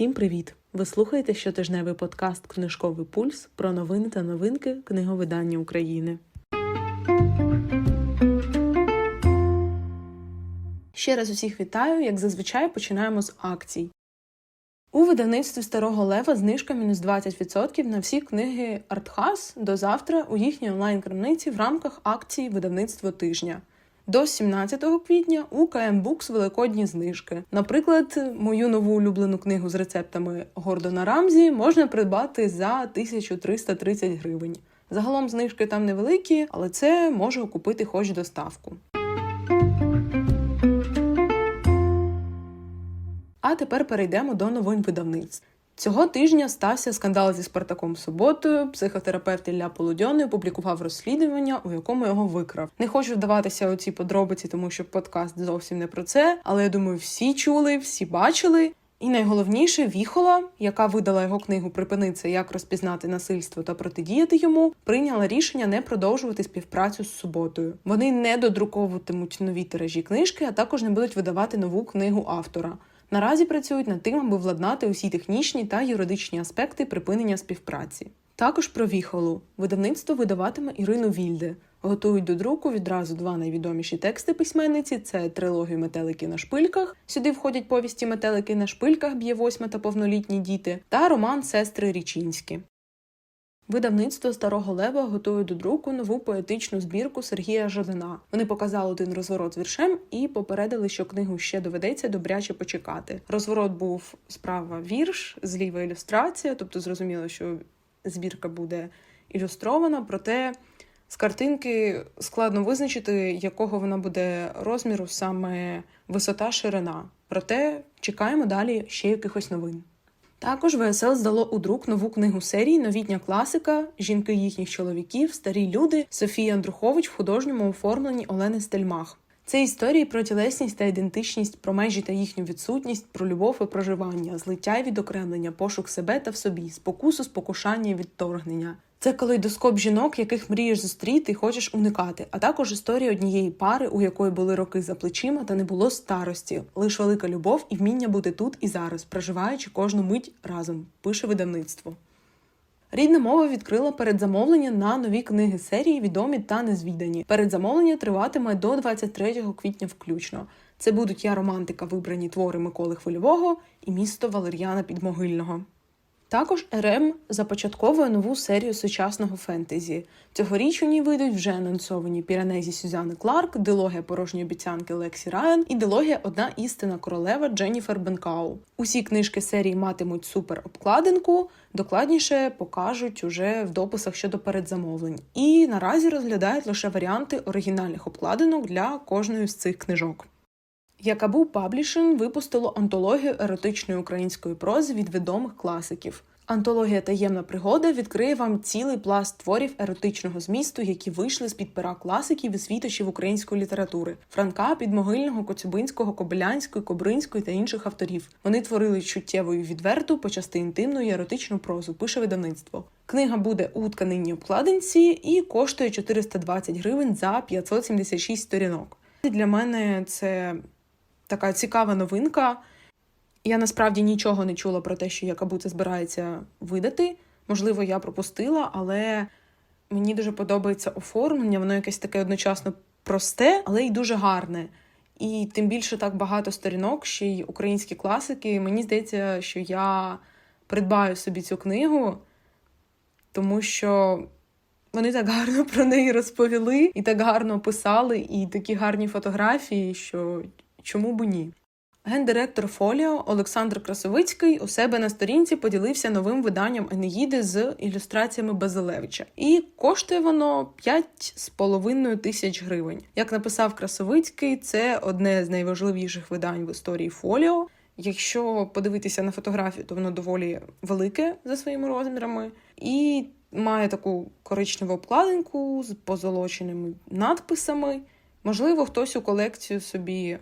Всім привіт! Ви слухаєте щотижневий подкаст Книжковий пульс про новини та новинки книговидання України. Ще раз усіх вітаю, як зазвичай починаємо з акцій. У видавництві Старого Лева знижка мінус 20% на всі книги Артхас до завтра у їхній онлайн-крамниці в рамках акції Видавництво тижня. До 17 квітня у КМ Букс великодні знижки. Наприклад, мою нову улюблену книгу з рецептами Гордона Рамзі можна придбати за 1330 гривень. Загалом знижки там невеликі, але це може окупити хоч доставку. А тепер перейдемо до новин видавництв. Цього тижня стався скандал зі Спартаком суботою. Психотерапевт Ілля Полудьоний опублікував розслідування, у якому його викрав. Не хочу вдаватися у ці подробиці, тому що подкаст зовсім не про це. Але я думаю, всі чули, всі бачили. І найголовніше, Віхола, яка видала його книгу Припиниться, як розпізнати насильство та протидіяти йому, прийняла рішення не продовжувати співпрацю з суботою. Вони не додруковуватимуть нові тиражі книжки, а також не будуть видавати нову книгу автора. Наразі працюють над тим, аби владнати усі технічні та юридичні аспекти припинення співпраці. Також про віхолу видавництво видаватиме Ірину Вільде. Готують до друку відразу два найвідоміші тексти письменниці: це трилогію Метелики на шпильках. Сюди входять повісті Метелики на шпильках б'є восьма та повнолітні діти, та роман Сестри Річинські. Видавництво Старого Лева готує до друку нову поетичну збірку Сергія Жадина. Вони показали один розворот з віршем і попередили, що книгу ще доведеться добряче почекати. Розворот був справа вірш, зліва ілюстрація, тобто зрозуміло, що збірка буде ілюстрована, проте з картинки складно визначити, якого вона буде розміру саме висота ширина. Проте чекаємо далі ще якихось новин. Також ВСЛ здало у друк нову книгу серії Новітня класика, жінки їхніх чоловіків, старі люди Софії Андрухович в художньому оформленні Олени Стельмах. Це історії про тілесність та ідентичність, про межі та їхню відсутність, про любов і проживання, злиття і відокремлення, пошук себе та в собі, спокусу, спокушання і відторгнення. Це калейдоскоп жінок, яких мрієш зустріти і хочеш уникати, а також історія однієї пари, у якої були роки за плечима та не було старості, лише велика любов і вміння бути тут і зараз, проживаючи кожну мить разом, пише видавництво. Рідна мова відкрила передзамовлення на нові книги серії відомі та незвідані. Передзамовлення триватиме до 23 квітня включно. Це будуть я романтика, вибрані твори Миколи Хвильового і місто Валер'яна Підмогильного. Також РМ започатковує нову серію сучасного фентезі. Цьогоріч у ній вийдуть вже анонсовані Піранезі Сюзанни Кларк, дилогія порожньої обіцянки Лексі Райан і дилогія Одна істина королева Дженніфер Бенкау. Усі книжки серії матимуть супер обкладинку, докладніше покажуть уже в дописах щодо передзамовлень. І наразі розглядають лише варіанти оригінальних обкладинок для кожної з цих книжок. Якабу Паблішин випустило антологію еротичної української прози від відомих класиків. Антологія Таємна пригода відкриє вам цілий пласт творів еротичного змісту, які вийшли з під пера класиків і світочів української літератури Франка, Підмогильного, Коцюбинського, Кобилянської, Кобринської та інших авторів. Вони творили чуттєву і відверту, почасти інтимну і еротичну прозу. Пише видавництво. Книга буде у тканинній обкладинці і коштує 420 гривень за 576 сторінок. Для мене це така цікава новинка. Я насправді нічого не чула про те, що Якабу це збирається видати. Можливо, я пропустила, але мені дуже подобається оформлення. Воно якесь таке одночасно просте, але й дуже гарне. І тим більше так багато сторінок, ще й українські класики. Мені здається, що я придбаю собі цю книгу, тому що вони так гарно про неї розповіли і так гарно описали, і такі гарні фотографії, що чому б ні. Гендиректор Фоліо Олександр Красовицький у себе на сторінці поділився новим виданням Енеїди з ілюстраціями Базилевича, і коштує воно 5,5 тисяч гривень. Як написав Красовицький, це одне з найважливіших видань в історії Фоліо. Якщо подивитися на фотографію, то воно доволі велике за своїми розмірами і має таку коричневу обкладинку з позолоченими надписами. Можливо, хтось у колекцію собі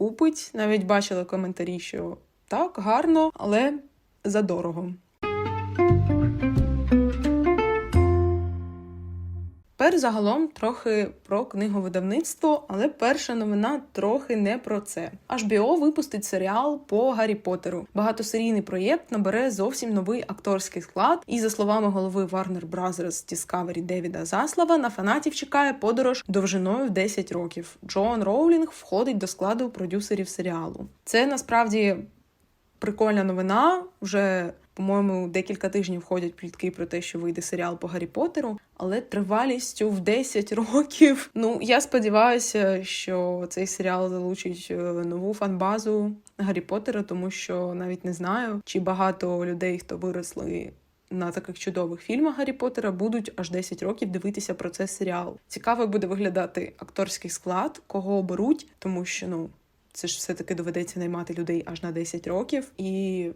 купить. Навіть бачила коментарі, що так, гарно, але задорого. Тепер загалом трохи про книговидавництво, але перша новина трохи не про це. HBO випустить серіал по Гаррі Поттеру. Багатосерійний проєкт набере зовсім новий акторський склад. І за словами голови Warner Bros. Discovery Девіда Заслава, на фанатів чекає подорож довжиною в 10 років. Джоан Роулінг входить до складу продюсерів серіалу. Це насправді прикольна новина. Вже по-моєму, декілька тижнів ходять плітки про те, що вийде серіал по Гаррі Поттеру, але тривалістю в 10 років. Ну я сподіваюся, що цей серіал залучить е, нову фанбазу Гаррі Поттера, тому що навіть не знаю, чи багато людей, хто виросли. На таких чудових фільмах Гаррі Поттера будуть аж 10 років дивитися про цей серіал. Цікаво буде виглядати акторський склад, кого оберуть, тому що ну це ж все таки доведеться наймати людей аж на 10 років і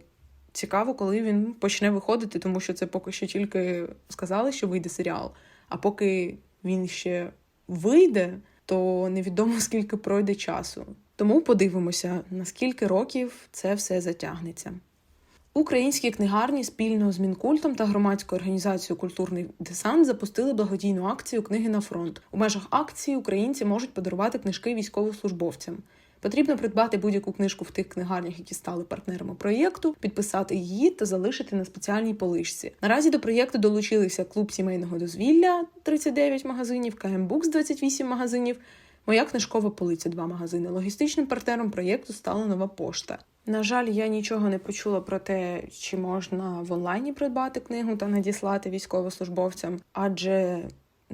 цікаво, коли він почне виходити, тому що це поки що тільки сказали, що вийде серіал. А поки він ще вийде, то невідомо скільки пройде часу. Тому подивимося, наскільки років це все затягнеться. Українські книгарні спільно з Мінкультом та громадською організацією Культурний десант запустили благодійну акцію Книги на фронт. У межах акції українці можуть подарувати книжки військовослужбовцям. Потрібно придбати будь-яку книжку в тих книгарнях, які стали партнерами проєкту, підписати її та залишити на спеціальній полишці. Наразі до проєкту долучилися клуб сімейного дозвілля 39 магазинів, КМ Букс 28 магазинів. Моя книжкова полиця два магазини. Логістичним партнером проєкту стала нова пошта. На жаль, я нічого не почула про те, чи можна в онлайні придбати книгу та надіслати військовослужбовцям, адже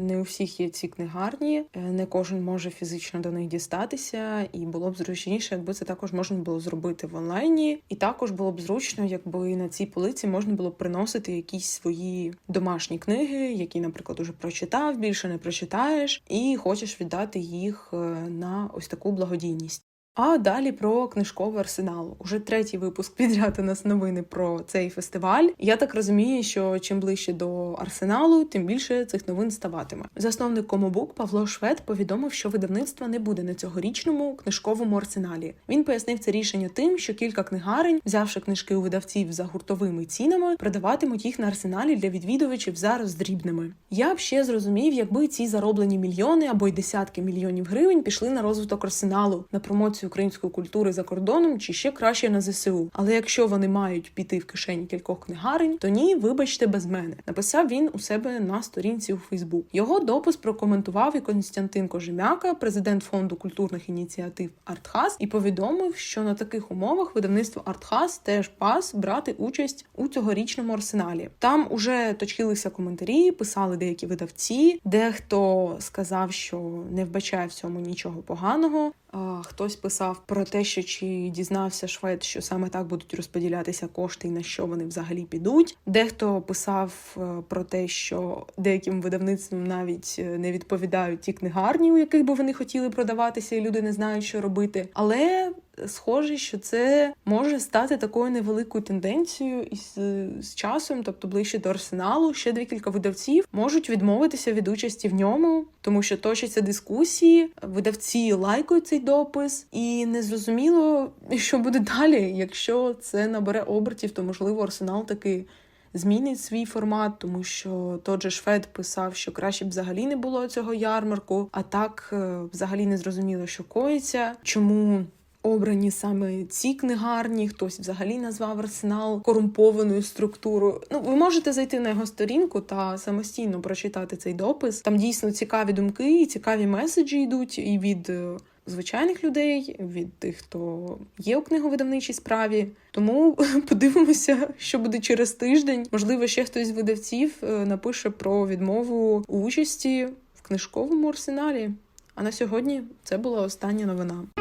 не у всіх є ці книгарні, е, не кожен може фізично до них дістатися, і було б зручніше, якби це також можна було зробити в онлайні. І також було б зручно, якби на цій полиці можна було б приносити якісь свої домашні книги, які, наприклад, уже прочитав, більше не прочитаєш, і хочеш віддати їх е, на ось таку благодійність. А далі про книжковий арсенал. Уже третій випуск підряд у нас новини про цей фестиваль. Я так розумію, що чим ближче до арсеналу, тим більше цих новин ставатиме. Засновник Комобук Павло Швед повідомив, що видавництва не буде на цьогорічному книжковому арсеналі. Він пояснив це рішення тим, що кілька книгарень, взявши книжки у видавців за гуртовими цінами, продаватимуть їх на арсеналі для відвідувачів зараз дрібними. Я б ще зрозумів, якби ці зароблені мільйони або й десятки мільйонів гривень пішли на розвиток арсеналу на промоцію пропагацію української культури за кордоном чи ще краще на ЗСУ. Але якщо вони мають піти в кишені кількох книгарень, то ні, вибачте, без мене. Написав він у себе на сторінці у Фейсбук. Його допис прокоментував і Константин Кожемяка, президент фонду культурних ініціатив Артхас, і повідомив, що на таких умовах видавництво Артхас теж пас брати участь у цьогорічному арсеналі. Там уже точилися коментарі, писали деякі видавці, дехто сказав, що не вбачає в цьому нічого поганого. Хтось писав про те, що чи дізнався швед, що саме так будуть розподілятися кошти і на що вони взагалі підуть. Дехто писав е, про те, що деяким видавництвам навіть е, не відповідають ті книгарні, у яких би вони хотіли продаватися, і люди не знають, що робити. Але схоже, що це може стати такою невеликою тенденцією і з, з часом, тобто ближче до арсеналу, ще декілька видавців можуть відмовитися від участі в ньому, тому що точаться дискусії, видавці лайкають цей допис, і незрозуміло, що буде далі. Якщо це набере обертів, то можливо арсенал таки. Змінить свій формат, тому що тот же Швед писав, що краще б взагалі не було цього ярмарку, а так е, взагалі не зрозуміло, що коїться. Чому обрані саме ці книгарні, хтось взагалі назвав арсенал корумпованою структурою. Ну, ви можете зайти на його сторінку та самостійно прочитати цей допис. Там дійсно цікаві думки і цікаві меседжі йдуть і від. Е, звичайних людей від тих, хто є у книговидавничій справі, тому подивимося, що буде через тиждень. Можливо, ще хтось з видавців е, напише про відмову участі в книжковому арсеналі. А на сьогодні це була остання новина.